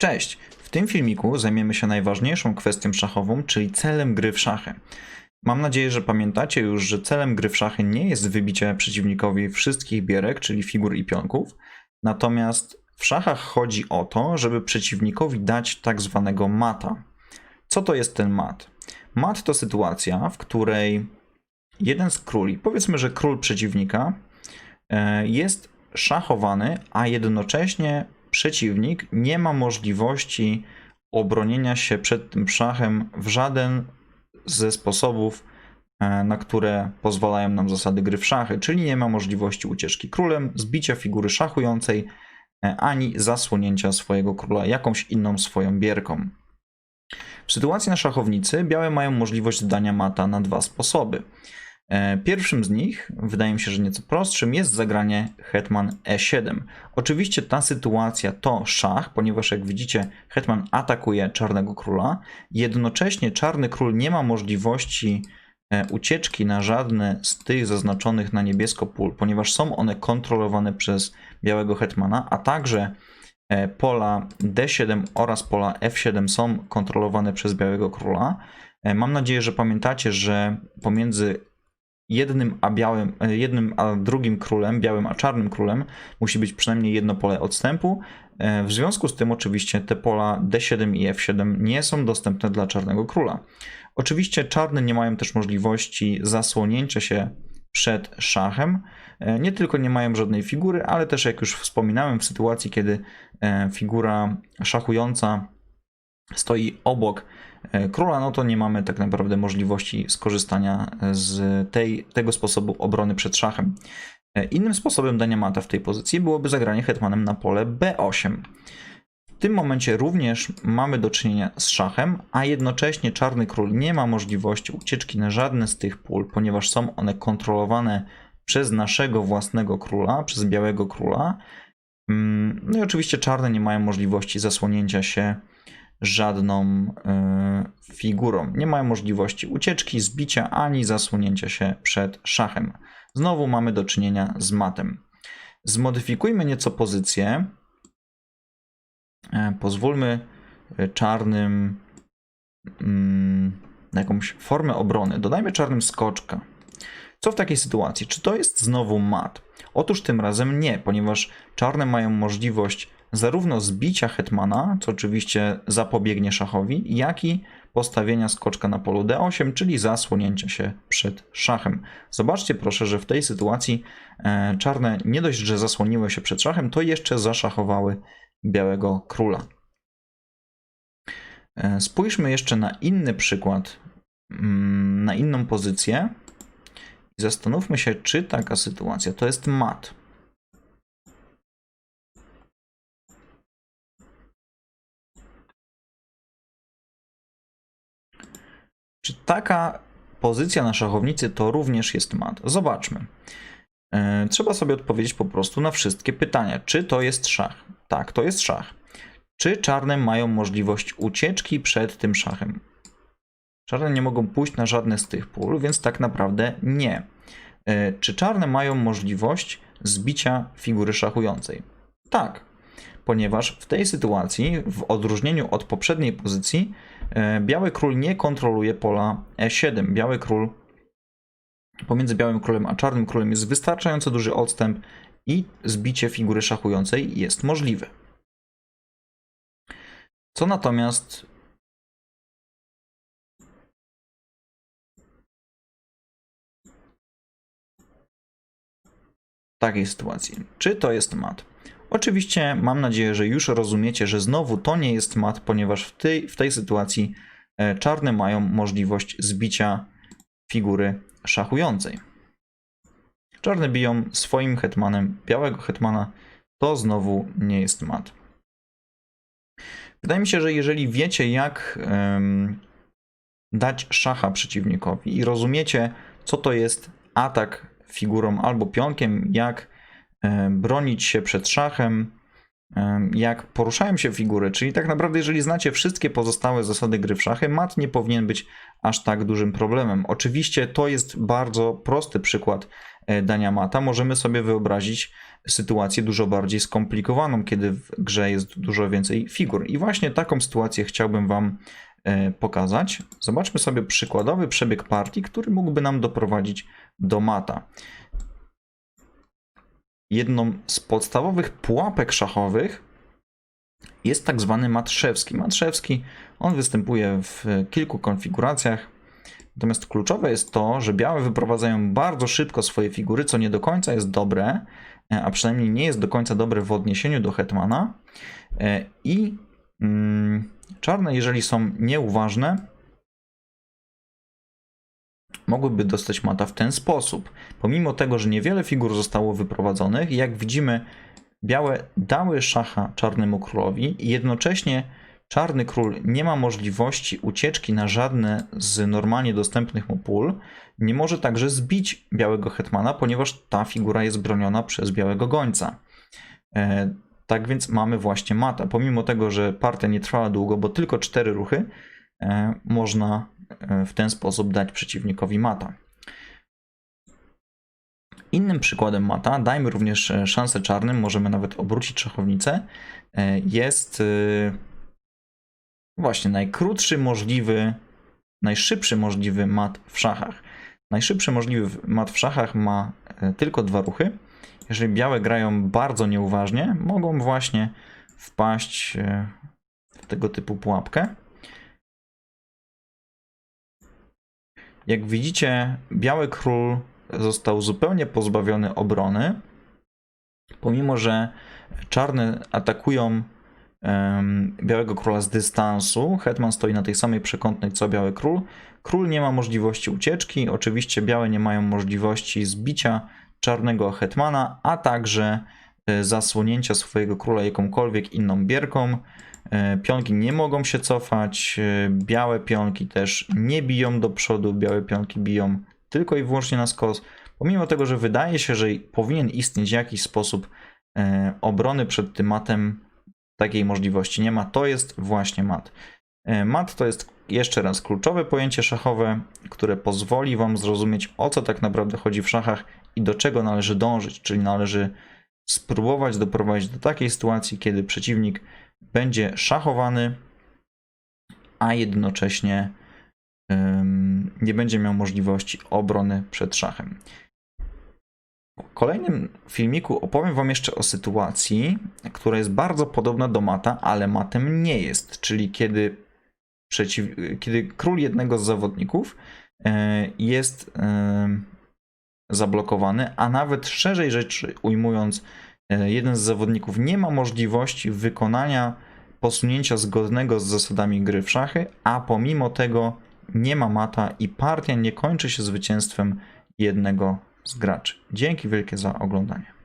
Cześć! W tym filmiku zajmiemy się najważniejszą kwestią szachową, czyli celem gry w szachy. Mam nadzieję, że pamiętacie już, że celem gry w szachy nie jest wybicie przeciwnikowi wszystkich bierek, czyli figur i pionków, natomiast w szachach chodzi o to, żeby przeciwnikowi dać tak zwanego mata. Co to jest ten mat? Mat to sytuacja, w której jeden z króli, powiedzmy, że król przeciwnika, e, jest szachowany, a jednocześnie przeciwnik nie ma możliwości obronienia się przed tym szachem w żaden ze sposobów, e, na które pozwalają nam zasady gry w szachy, czyli nie ma możliwości ucieczki królem, zbicia figury szachującej, e, ani zasłonięcia swojego króla jakąś inną swoją bierką. W sytuacji na szachownicy białe mają możliwość dania mata na dwa sposoby. E, Pierwszym z nich, wydaje mi się, że nieco prostszym, jest zagranie hetman e7. Oczywiście ta sytuacja to szach, ponieważ jak widzicie, hetman atakuje czarnego króla. Jednocześnie czarny król nie ma możliwości e, ucieczki na żadne z tych zaznaczonych na niebiesko pól, ponieważ są one kontrolowane przez białego hetmana, a także e, pola d7 oraz pola f7 są kontrolowane przez białego króla. Mam nadzieję, że pamiętacie, że pomiędzy jednym a białym, e, jednym a drugim królem, białym a czarnym królem, musi być przynajmniej jedno pole odstępu. E, W związku z tym oczywiście te pola D7 i F7 nie są dostępne dla czarnego króla. Oczywiście czarne nie mają też możliwości zasłonięcia się przed szachem. E, Nie tylko nie mają żadnej figury, ale też jak już wspominałem w sytuacji, kiedy figura szachująca stoi obok e, króla, no to nie mamy tak naprawdę możliwości skorzystania z tej, tego sposobu obrony przed szachem. E, Innym sposobem dania mata w tej pozycji byłoby zagranie hetmanem na pole b8. W tym momencie również mamy do czynienia z szachem, a jednocześnie czarny król nie ma możliwości ucieczki na żadne z tych pól, ponieważ są one kontrolowane przez naszego własnego króla, przez białego króla. Mm, No i oczywiście czarne nie mają możliwości zasłonięcia się żadną y, figurą. Nie mają możliwości ucieczki, zbicia ani zasłonięcia się przed szachem. Znowu mamy do czynienia z matem. Zmodyfikujmy nieco pozycję. E, Pozwólmy y, czarnym mm, jakąś formę obrony. Dodajmy czarnym skoczka. Co w takiej sytuacji? Czy to jest znowu mat? Otóż tym razem nie, ponieważ czarne mają możliwość zarówno zbicia hetmana, co oczywiście zapobiegnie szachowi, jak i postawienia skoczka na polu d8, czyli zasłonięcia się przed szachem. Zobaczcie proszę, że w tej sytuacji e, czarne nie dość, że zasłoniły się przed szachem, to jeszcze zaszachowały białego króla. E, Spójrzmy jeszcze na inny przykład, mm, na inną pozycję zastanówmy się, czy taka sytuacja to jest mat. Czy taka pozycja na szachownicy to również jest mat? Zobaczmy. E, Trzeba sobie odpowiedzieć po prostu na wszystkie pytania. Czy to jest szach? Tak, to jest szach. Czy czarne mają możliwość ucieczki przed tym szachem? Czarne nie mogą pójść na żadne z tych pól, więc tak naprawdę nie. E, Czy czarne mają możliwość zbicia figury szachującej? Tak, ponieważ w tej sytuacji, w odróżnieniu od poprzedniej pozycji, e, biały król nie kontroluje pola e7. Biały król pomiędzy białym królem a czarnym królem jest wystarczająco duży odstęp i zbicie figury szachującej jest możliwe. Co natomiast takiej sytuacji? Czy to jest mat? Oczywiście mam nadzieję, że już rozumiecie, że znowu to nie jest mat, ponieważ w tej, w tej sytuacji e, czarne mają możliwość zbicia figury szachującej. Czarne biją swoim hetmanem białego hetmana, to znowu nie jest mat. Wydaje mi się, że jeżeli wiecie, jak em, dać szacha przeciwnikowi i rozumiecie, co to jest atak figurą albo pionkiem, jak e, bronić się przed szachem, e, jak poruszają się figury, czyli tak naprawdę, jeżeli znacie wszystkie pozostałe zasady gry w szachy, mat nie powinien być aż tak dużym problemem. Oczywiście to jest bardzo prosty przykład e, dania mata, możemy sobie wyobrazić sytuację dużo bardziej skomplikowaną, kiedy w grze jest dużo więcej figur. I właśnie taką sytuację chciałbym Wam pokazać. Zobaczmy sobie przykładowy przebieg partii, który mógłby nam doprowadzić do mata. Jedną z podstawowych pułapek szachowych jest tak zwany Matrzewski. Matrzewski, on występuje w kilku konfiguracjach. Natomiast kluczowe jest to, że białe wyprowadzają bardzo szybko swoje figury, co nie do końca jest dobre, e, a przynajmniej nie jest do końca dobre w odniesieniu do hetmana. E, I mm, czarne, jeżeli są nieuważne, mogłyby dostać mata w ten sposób. Pomimo tego, że niewiele figur zostało wyprowadzonych, jak widzimy, białe dały szacha czarnemu królowi i jednocześnie czarny król nie ma możliwości ucieczki na żadne z normalnie dostępnych mu pól. Nie może także zbić białego hetmana, ponieważ ta figura jest broniona przez białego gońca. Tak więc mamy właśnie mata. Pomimo tego, że partia nie trwała długo, bo tylko cztery ruchy, e, można e, w ten sposób dać przeciwnikowi mata. Innym przykładem mata, dajmy również e, szansę czarnym, możemy nawet obrócić szachownicę, jest właśnie najkrótszy możliwy, najszybszy możliwy mat w szachach. Najszybszy możliwy mat w szachach ma tylko dwa ruchy. Jeżeli białe grają bardzo nieuważnie, mogą właśnie wpaść w tego typu pułapkę. Jak widzicie, biały król został zupełnie pozbawiony obrony, pomimo że czarne atakują białego króla z dystansu. Hetman stoi na tej samej przekątnej co biały król. Król nie ma możliwości ucieczki. Oczywiście białe nie mają możliwości zbicia czarnego hetmana, a także e, zasłonięcia swojego króla jakąkolwiek inną bierką. E, pionki nie mogą się cofać, e, białe pionki też nie biją do przodu, białe pionki biją tylko i wyłącznie na skos. Pomimo tego, że wydaje się, że powinien istnieć jakiś sposób obrony przed tym matem, takiej możliwości nie ma. To jest właśnie mat. Mat to jest jeszcze raz kluczowe pojęcie szachowe, które pozwoli Wam zrozumieć, o co tak naprawdę chodzi w szachach i do czego należy dążyć, czyli należy spróbować doprowadzić do takiej sytuacji, kiedy przeciwnik będzie szachowany, a jednocześnie nie będzie miał możliwości obrony przed szachem. W kolejnym filmiku opowiem Wam jeszcze o sytuacji, która jest bardzo podobna do mata, ale matem nie jest, czyli kiedy, przeciw, kiedy król jednego z zawodników e, jest zablokowany, a nawet szerzej rzecz ujmując, e, jeden z zawodników nie ma możliwości wykonania posunięcia zgodnego z zasadami gry w szachy, a pomimo tego nie ma mata i partia nie kończy się zwycięstwem jednego z graczy. Dzięki wielkie za oglądanie.